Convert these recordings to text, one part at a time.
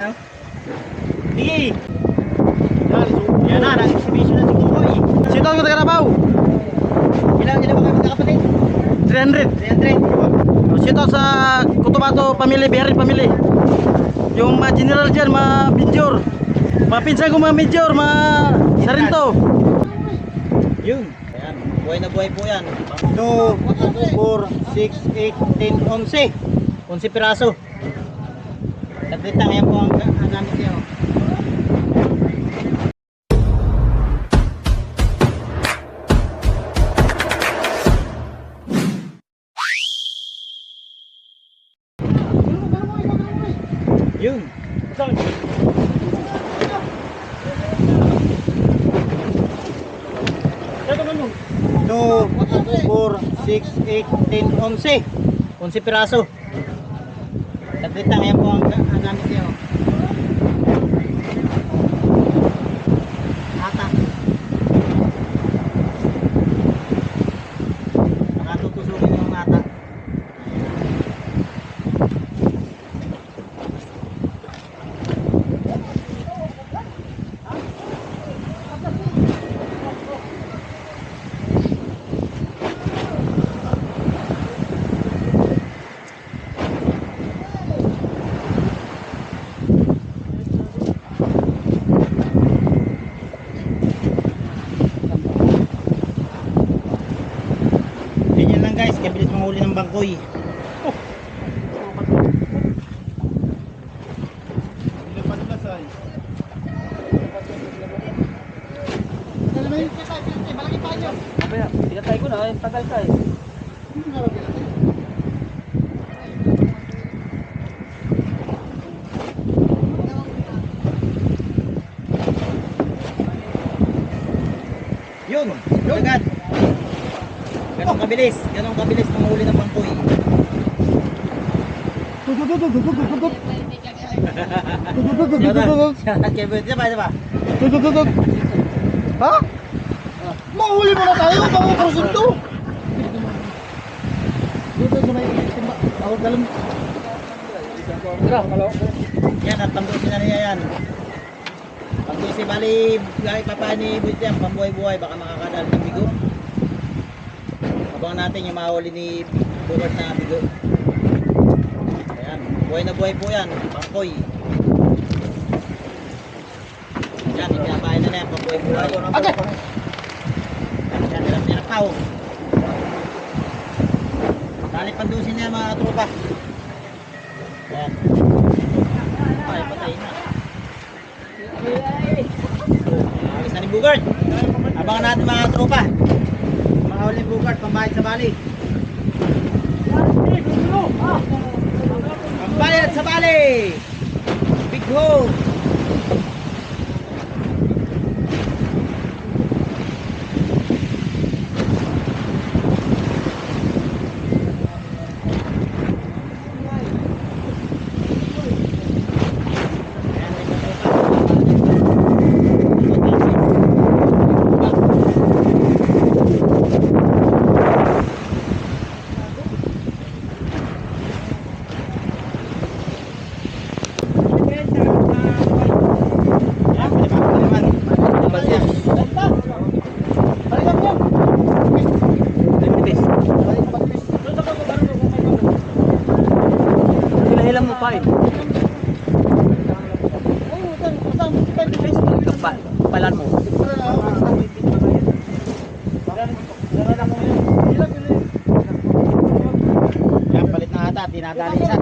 Di. Yan na, nag-exhibition na si Kukoy. Sino ang Karabaw? Ilan, ilan ba kayo magkakapatid? 300. 300. Sito sa Kutubato Pamili, Bihari Pamili. Yung mga general dyan, mga major. Mga pinsan ko mga major, mga sarinto. Yun. Ayan, buhay na buhay po yan. 2, 4, 6, 8, 10, 11. 11 piraso. Saglit lang, ayan po ang, ang gamit niya. oh. Yun. Two, four, six, eight, ten, onse. Onse piraso. Saglit lang, ayan po ang, ang gamit niya. oh. Ata. Nakatutusukin yung ata. Ganyan lang guys, kabilis ng bangkoy. Tigatay ko na, tagal ka eh. Yun, agad. Kabilis, ganong kabilis ng bangkoy. Siya na, siya na, siya ba, siya ba? Ha? Mahuli mo na tayo, bago cruising to. Dito sa may timba, ako dalam. Tira, malo. Yan, at pambusin na niya yan. Pambusin, bali, kahit pa pa ni Buit yan, pambuhay-buhay, baka makakadal ng bigo. Abangan natin yung mahuli ni Bugart na bigo. Ayan, buhay na buhay po yan, pangkoy. Yan, ipinabahay na na yan, pambuhay-buhay. Okay. Yan, hirap hirap tao. Dali pandusin niya mga tropa. Yan. Ay, patay na. Alis na ni Bugart. Abangan natin mga tropa. Mga huli Bugart, pambayad sa bali. Pambayad sa bali! Big hole! Hilahilan mo pa eh. Pa, palan mo. Yan, palit na ata, tinadali isa.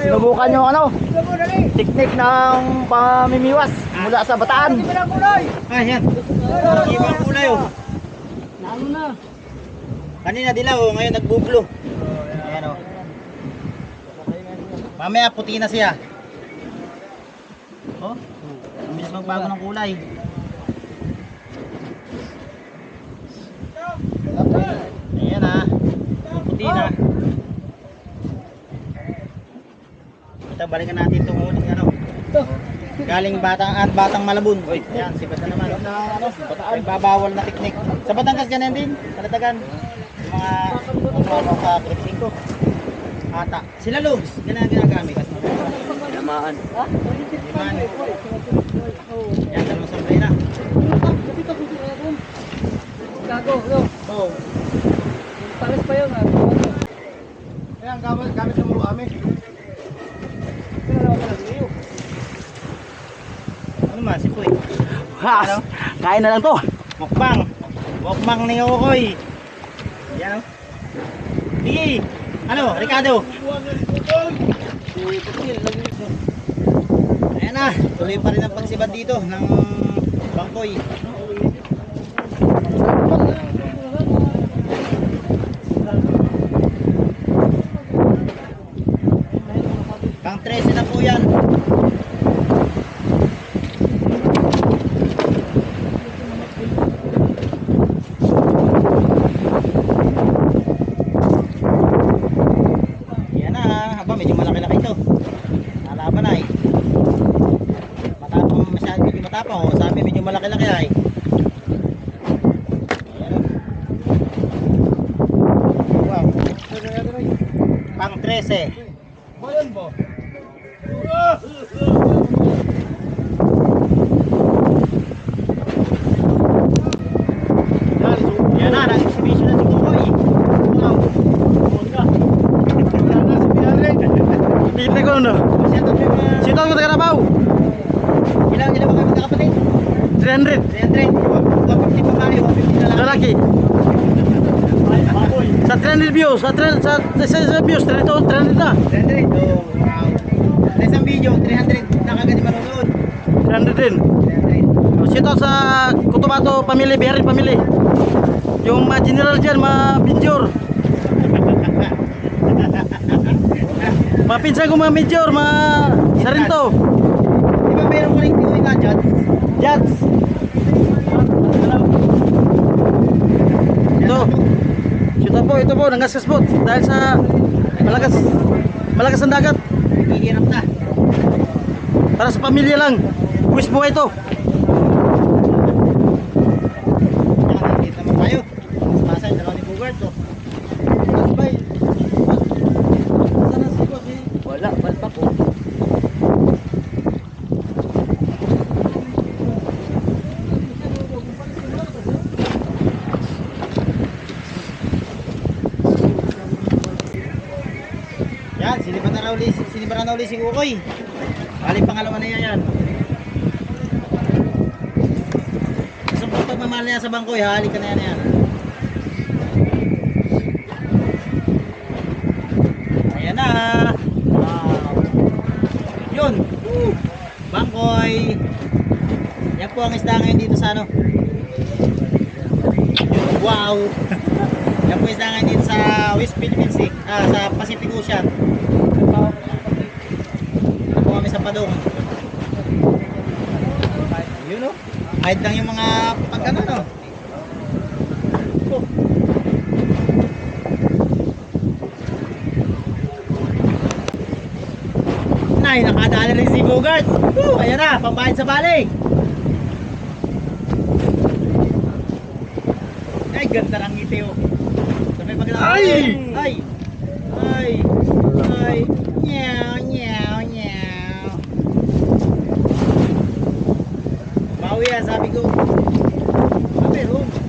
Sinubukan yung ano, teknik ng pamimiwas mula sa bataan. Ah, yan. Ibang kulay oh. Ano na? Kanina dilaw oh, ngayon nagbublo. Ayan oh. Mamaya puti na siya. Oh, ang bilis magbago ng kulay. Ayan ah. Puti na. Ito, balikan natin itong huling ano. Galing batang at batang malabon. Uy, ayan, sibat na naman. May babawal na teknik. Sa Batangas ganyan din, kalatagan. Yung mga ano sa grade 5. Ata. Sila Lugs, ganyan ang ginagamit. Yamaan. Liman. Yan, dalawang na. Gago, no. Oh. Pares pa yun, ha? Ayan, gamit, gamit ng mga kami. Ano man, si Puy? Ha! Kain na lang to. Mukbang. Mukbang ni Okoy. Yan. oh. Sige. Ano, Ricardo? Ayan na, tuloy pa rin ang pagsibad dito ng bangkoy. Pang 13 na po. Yan medyo malaki-laki ay. Ayan oh. Wow. Pang 13. Bayan ba? Yan na, nag-exhibition na si Kukoy. Wow. Bongga. Yan na si Pialin. Pili ko no. Shout out yung mga- Sito ko taga Davao. Ilan, ilan ba kayo magkakapatid? 300. 300. 150 pa tayo, 150 na lang. Lalaki. Sa 300 views. Sa 300, sa, sa, views. 300, 300 na. 300. Oh, wow. Sa isang video, 300 na kagad yung manonood. 300 din. 300. Sito sa Cotabato family, Biharin family. Yung mga general dyan, mga major. Mga pinsan ko mga major, mga sarinto. Di ba meron ka rin tiyo na dyan? Jats. Ito. Ito po, ito po. Dahil sa malakas, malakas ang dagat. Naghihirap na. Para sa pamilya lang. Buwis buhay ito. Yan, nakikita naman tayo. Basa yung dalawa ni Bugart. Oh. Wala, balpa po. Yan, sinipan na uli, sinipan na uli si Kukoy. Bali pangalawa na yan yan. Gusto mo pagmamahal na yan sa bangkoy, halik ka na yan yan. Ayan na. Wow. Yun. Woo. Bangkoy. Yan po ang isda ngayon dito sa ano. Wow. Yan po isda ngayon dito sa West Philippine Sea, ah, sa Pacific Ocean. Ito po kami sa Padong. Yun o. Kahit lang yung mga pag ano no. Oh. Nay, nakadali rin si Bogart. Woo, ayan na, pambayad sa balik. Ay, ganda ng ngiti oh. Sabay pag Ay! Ay! Ay! Ay! Nyaw, nyaw, nyaw. Bawi ah, sabi ko. Ah, meron.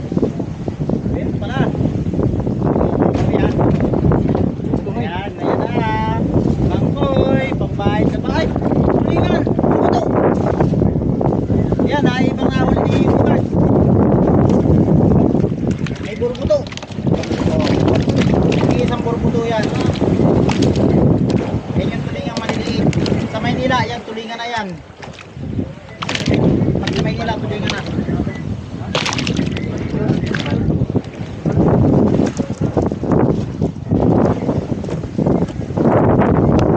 time.